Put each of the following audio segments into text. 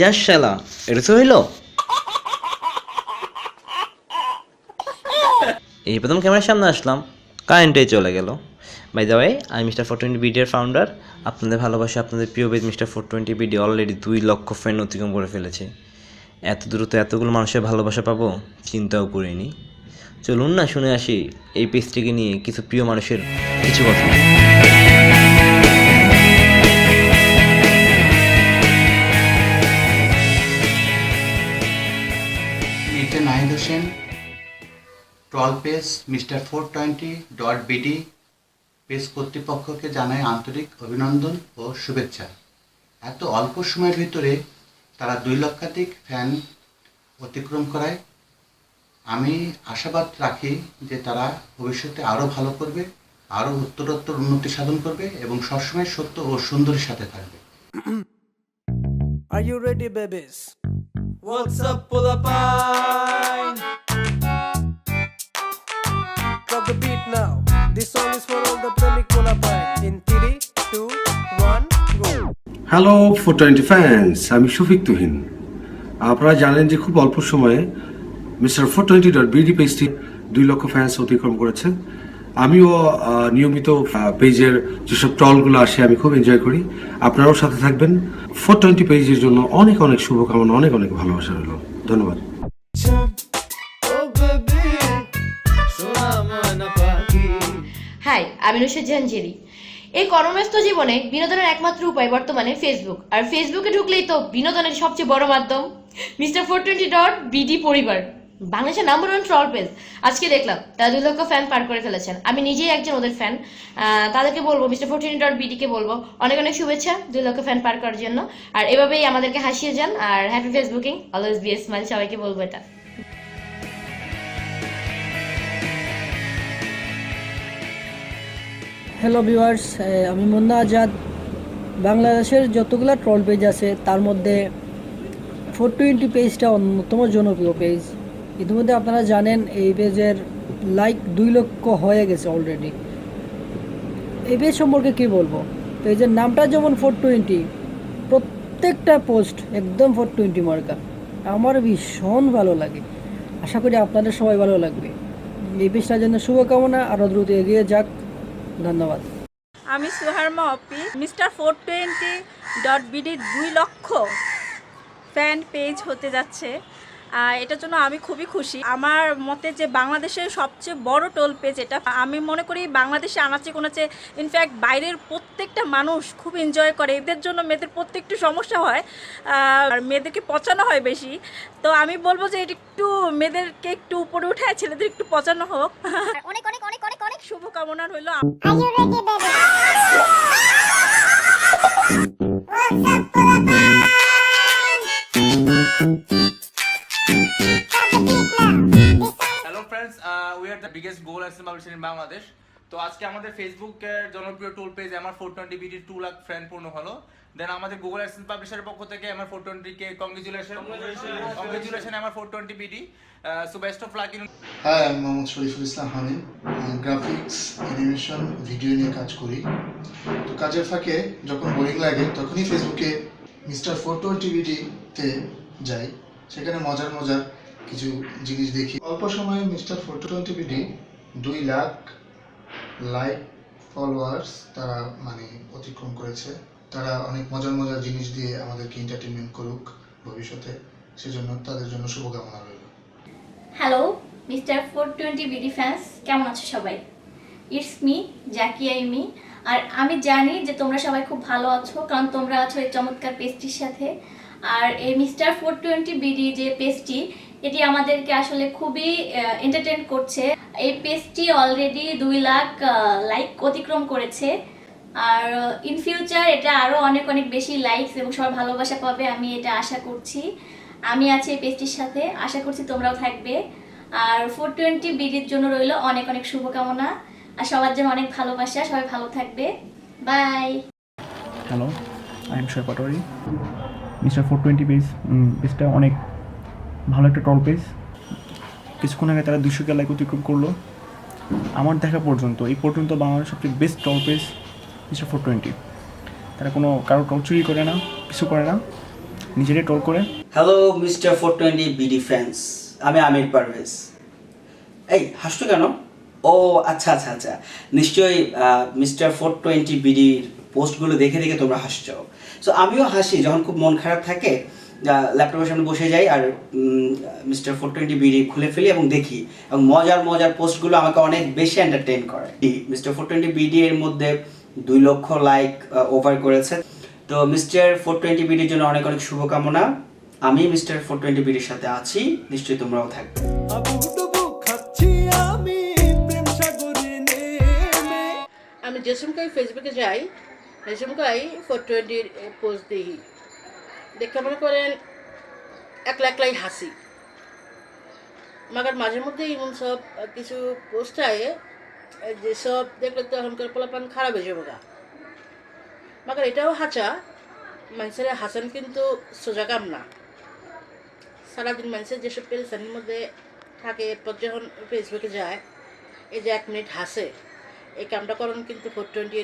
যা শালা, এটা তো হইল। এই প্রথম ক্যামেরার সামনে আসলাম কারেন্টেই চলে গেল। বাই দ্য ওয়ে আমি মিস্টার ফোর টোয়েন্টি বিডির ফাউন্ডার আপনাদের ভালোবাসা, আপনাদের প্রিয় বেদ mister four twenty BD already দুই লক্ষ ফ্রেন্ড অতিক্রম করে ফেলেছে। এত দ্রুত এতগুলো মানুষের ভালোবাসা পাবো, চিন্তাও করিনি। চলুন না, শুনে আসি এই পেজটিকে নিয়ে কিছু প্রিয় মানুষের কিছু কথা। Hossain troll page mister four twenty dot BD page কর্তৃপক্ষকে জানাই আন্তরিক অভিনন্দন ও শুভেচ্ছা। এত অল্প সময়ের ভিতরে তারা দুই লক্ষাধিক ফ্যান অতিক্রম করায়। আমি আশাবাদ রাখি যে তারা ভবিষ্যতে আরও ভালো করবে আরও উত্তরোত্তর উন্নতি সাধন করবে এবং সবসময় সত্য ও সুন্দরের সাথে থাকবে। Are you ready, babies? What's up, pull pine? Drop the beat now. This song is for all the Premic Kolapine. In 3, 2, 1, go. Hello four twenty fans আমি শফিক তুহিন আপনারা জানেন যে খুব অল্প সময়ে mister four twenty dot BD পেজটি দুই লক্ষ ফ্যান্স অতিক্রম করেছে আমিও নিয়মিত পেজের যেসব টলগুলো আসে, আমি খুব এনজয় করি। আপনারাও সাথে থাকবেন। ফোর টোয়েন্টি পেজের জন্য অনেক অনেক শুভকামনা, অনেক অনেক ভালোবাসা রইল। ধন্যবাদ। হাই আমি জাহানজেরি এই কর্মব্যস্ত জীবনে বিনোদনের একমাত্র উপায় বর্তমানে ফেসবুক আর ফেসবুকে ঢুকলেই তো বিনোদনের সবচেয়ে বড় মাধ্যম। Mister four twenty dot BD পরিবার। বাংলাদেশের নাম্বার ওয়ান ট্রল পেজ আজকে দেখলাম, তারা দুই লক্ষ ফ্যান পার করে ফেলেছেন। আমি নিজেই একজন ওদের ফ্যান তাদেরকে বলব, মিস্টার ফোর টোয়েন্টি ডট বিডিকে বলব, অনেক অনেক শুভেচ্ছা দুই লক্ষ ফ্যান পার করার জন্য। আর এভাবেই আমাদেরকে হাসিয়ে যান, আর happy facebooking always be smile সবাইকে বলব এটা। হ্যালো ভিউয়ার্স আমি মুন্না আজাদ। বাংলাদেশের যতগুলো ট্রল পেজ আছে, তার মধ্যে ফোর টোয়েন্টি পেজটা অন্যতম জনপ্রিয় পেজ ইতিমধ্যে আপনারা জানেন, এই পেজের লাইক দুই লক্ষ হয়ে গেছে অলরেডি এই পেজ সম্পর্কে কী বলব? পেজের নামটা যেমন ফোর টোয়েন্টি প্রত্যেকটা পোস্ট একদম ফোর টোয়েন্টি মার্কা আমার ভীষণ ভালো লাগে। আশা করি আপনাদের সবাই ভালো লাগবে। এই পেজটার জন্য শুভকামনা আরও দ্রুত এগিয়ে যাক। ধন্যবাদ। আমি Suharma Opi, mister four twenty dot BD দুই লক্ষ ফ্যান পেজ হতে যাচ্ছে। এটার জন্য আমি খুবই খুশি। আমার মতে যে বাংলাদেশের সবচেয়ে বড় টোল পেজ এটা আমি মনে করি বাংলাদেশে আনাচে কোনাচে ইনফ্যাক্ট বাইরের প্রত্যেকটা মানুষ খুব এনজয় করে। এদের জন্য মেয়েদের প্রত্যেকটু সমস্যা হয় আর মেয়েদেরকে পচানো হয় বেশি। তো আমি বলব যে এটা একটু মেয়েদেরকে একটু উপরে উঠে ছেলেদের একটু পচানো হোক। অনেক অনেক অনেক অনেক অনেক শুভকামনা রইল। Are you in Bangladesh. তো আজকে আমাদের ফেসবুকের জনপ্রিয় টুল পেজ আমার four twenty BD two lakh friend পূর্ণ হলো। দেন আমাদের গুগল অ্যাক্সেল পাবলিশারের পক্ষ থেকে আমার ফোর টোয়েন্টিকে কংগ্রেচুলেশন কংগ্রেচুলেশন আমার four twenty BD so best of luck in hi আমি Mohammad Shariful Islam Hamid graphics animation video নিয়ে কাজ করি। তো কাজের ফাঁকে যখন বোরিং লাগে তখনই ফেসবুকে মিস্টার ফোর টোয়েন্টি ভিডিতে যাই। সেখানে মজার মজার কিছু জিনিস দেখি। অল্প সময়ে মিস্টার ফোর টোয়েন্টি ভিডি দুই লাখ লাইক ফলোয়ার্স তারা মানে অতিক্রম করেছে। তারা অনেক মজার মজার জিনিস দিয়ে আমাদেরকে এন্টারটেনমেন্ট করুক ভবিষ্যতে। সেজন্য তাদের জন্য শুভকামনা রইল। Hello mister four twenty BD fans কেমন আছো সবাই? ইটস মি জাকিয়া ইমি আর আমি জানি যে তোমরা সবাই খুব ভালো আছো, কারণ তোমরা আছো এই চমৎকার পেজটির সাথে। আর এই মিস্টার ফোর টোয়েন্টি বিডি যে পেজটি এটি আমাদেরকে আসলে খুবই এন্টারটেন করছে। এই পেজটি অলরেডি দুই লাখ লাইক অতিক্রম করেছে। আর ইন ফিউচার এটা আরও অনেক অনেক বেশি লাইকস এবং সবার ভালোবাসা পাবে, আমি এটা আশা করছি। আমি আছি এই পেজটির সাথে, আশা করছি তোমরাও থাকবে। আর, ফোর টোয়েন্টি বিডির জন্য রইল অনেক অনেক শুভকামনা। আর সবার জন্য অনেক ভালোবাসা সবাই ভালো থাকবে। বাই হ্যালো আই এম শোয় Patwari mister four twenty page পেজটা অনেক ভালো একটা টল পেজ কিছুক্ষণ আগে তারা দুশো কে লাইক অতিক্রম করল। আমার দেখা পর্যন্ত এই পর্যন্ত বাংলাদেশের সবচেয়ে best troll page mister four twenty তারা কোনো কারও টল চুরি করে না কিছু করে না নিজেরাই টল করে। Hello mister four twenty BD fans আমি আমির পারভেজ। এই হাসছো কেন? ও আচ্ছা আচ্ছা আচ্ছা। নিশ্চয়ই মিস্টার ফোর টোয়েন্টি বিডির পোস্টগুলো দেখে দেখে তোমরা হাসছো। সো আমিও হাসি, যখন খুব মন খারাপ থাকে ল্যাপটপের সামনে বসে যাই আর মিস্টার ফোর টোয়েন্টি বিডি খুলে ফেলি এবং দেখি। এবং মজার মজার পোস্টগুলো আমাকে অনেক বেশি এন্টারটেইন করে। মিস্টার ফোর টোয়েন্টি বিডি এর মধ্যে দুই লক্ষ লাইক ওভার করেছে। তো, মিস্টার ফোর টোয়েন্টি বিডির জন্য অনেক অনেক শুভকামনা। আমি মিস্টার ফোর টোয়েন্টি বিডির সাথে আছি। নিশ্চয়ই তোমরাও থাকবে। আমি সময় ফেসবুকে যাই সময় ফোর টোয়েন্টির পোস্ট দিই। দেখে মনে করেন একলা একলাই হাসি। মাগার মাঝে মধ্যে এমন সব কিছু পোস্ট আয় যেসব দেখলে তো এখনকার পোলাপান খারাপ হয়ে যাব মাগার এটাও হাঁচা, মানুষের হাসান কিন্তু সোজা কাম না। সারাদিন মানুষের যেসব পেরেশানির মধ্যে থাকে, এরপর যখন ফেসবুকে যায়, এই যে এক মিনিট হাসে। এই কামটা করেন কিন্তু ফোর টোয়েন্টি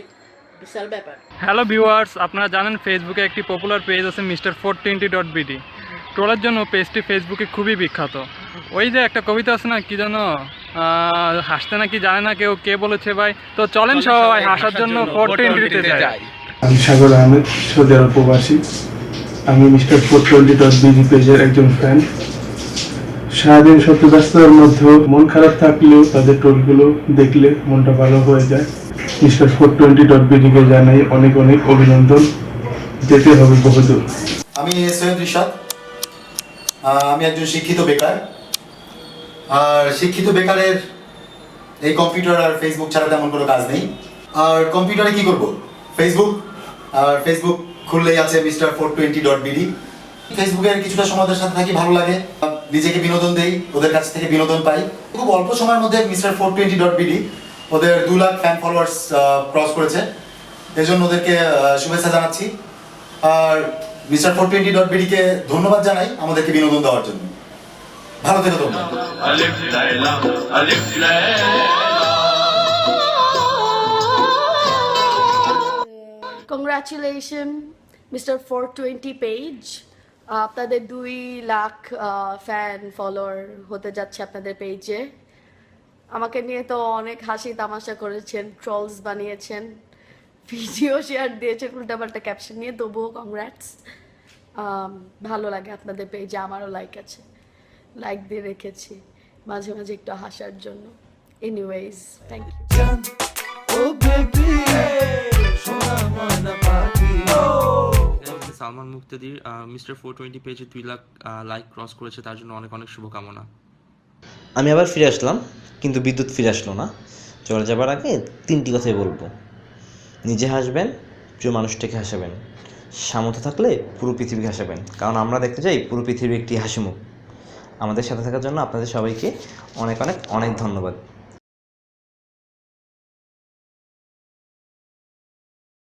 বিশাল ব্যাপার। হ্যালো ভিউয়ার্স আপনারা জানেন ফেসবুকে একটি পপুলার পেজ আছে mister four twenty dot BD. ট্রোলের জন্য পেজটি ফেসবুকে খুবই বিখ্যাত। ওই যে একটা কবিতা আছে না কি যেন হাসতে নাকি জানে না কেউ কে বলেছে ভাই? তো চলেন সবাই হাসার জন্য ফোর টোয়েন্টিতে যাই। আমি সাগর আহমেদ সৌদি আরব প্রবাসী। আমি mister four twenty dot BD পেজের একজন ফ্যান সারাদিন সত্য ব্যস্ততার মধ্যেও মন খারাপ থাকলেও তাদের টোলগুলো দেখলে মনটা ভালো হয়ে যায়। মিস্টার ফোর টোয়েন্টি ডট বিডিকে জানাই অনেক অনেক অভিনন্দন। যেতে হবে বহুদূর। আমি সৈয়দ রিশাদ। আমি একজন শিক্ষিত বেকার। আর শিক্ষিত বেকারের এই কম্পিউটার আর ফেসবুক ছাড়া তেমন কোনো কাজ নেই। আর কম্পিউটারে কি করব? ফেসবুক আর ফেসবুক খুললেই আছে mister four twenty dot BD ফেসবুকের কিছুটা সময় সাথে থাকি ভালো লাগে। নিজেকে বিনোদন দেই ওদের কাছ থেকে বিনোদন পাই। খুব অল্প সময়ের মধ্যে mister four twenty dot BD ওদের দু লাখ ফ্যান ফলোয়ার্স ক্রস করেছে। এজন্য ওদেরকে শুভেচ্ছা জানাচ্ছি। আর মিস্টার ফোর টোয়েন্টি ডট বিডিকে ধন্যবাদ জানাই আমাদেরকে বিনোদন দেওয়ার জন্য। ভালো থেকো তোমরা। Congratulation mister four twenty page আপনাদের দুই লাখ ফ্যান ফলোয়ার হতে যাচ্ছে আপনাদের পেজে আমাকে নিয়ে তো অনেক হাসি তামাশা করেছেন ট্রলস বানিয়েছেন ভিডিও শেয়ার দিয়েছেন, উল্টাপাল্টা ক্যাপশন নিয়ে। তবুও কংগ্রাটস ভালো লাগে আপনাদের পেজে আমারও লাইক আছে। লাইক দিয়ে রেখেছি, মাঝে মাঝে একটু হাসার জন্য। Anyways thank you Salman Muktadir mister four twenty পেজে দুই লাখ লাইক ক্রস করেছে, তার জন্য অনেক অনেক শুভকামনা। আমি আবার ফিরে আসলাম, কিন্তু বিদ্যুৎ ফিরে আসলো না। চলে যাবার আগে তিনটি কথাই বলব। নিজে হাসবেন, প্রিয় মানুষটাকে হাসাবেন। সামর্থ্য থাকলে পুরো পৃথিবীকে হাসাবেন। কারণ আমরা দেখতে চাই পুরো পৃথিবী একটি হাসিমুখ। আমাদের সাথে থাকার জন্য আপনাদের সবাইকে অনেক অনেক অনেক ধন্যবাদ।